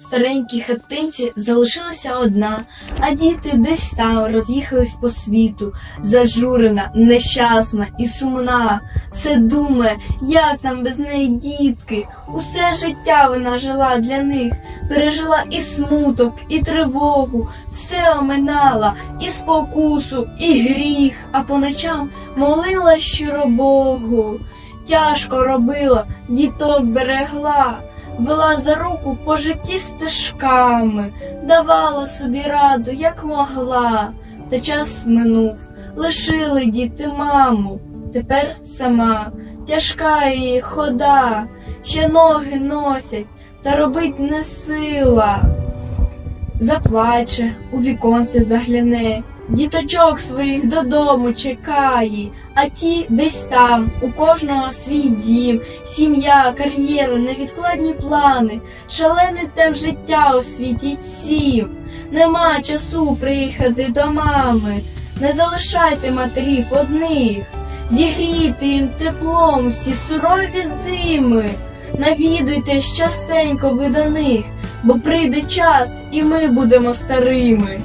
Старенькій хатинці залишилася одна, а діти десь там роз'їхались по світу, зажурена, нещасна і сумна. Все думає, як там без неї дітки. Усе життя вона жила для них, пережила і смуток, і тривогу, все оминала, і спокусу, і гріх, а по ночам молила щиро Богу. Тяжко робила, діток берегла вела за руку по житті стежками, давала собі раду, як могла, та час минув, лишили діти маму, тепер сама тяжка її хода, ще ноги носять, та робить не сила. Заплаче, у віконце загляне, діточок своїх додому чекає, а ті десь там, у кожного свій дім, сім'я, кар'єра, невідкладні плани, шалений темп життя у світі цім. Нема часу приїхати до мами, не залишайте матерів одних, зігрійте їм теплом всі сурові зими, навідуйте частенько ви до них, бо прийде час, і ми будемо старими.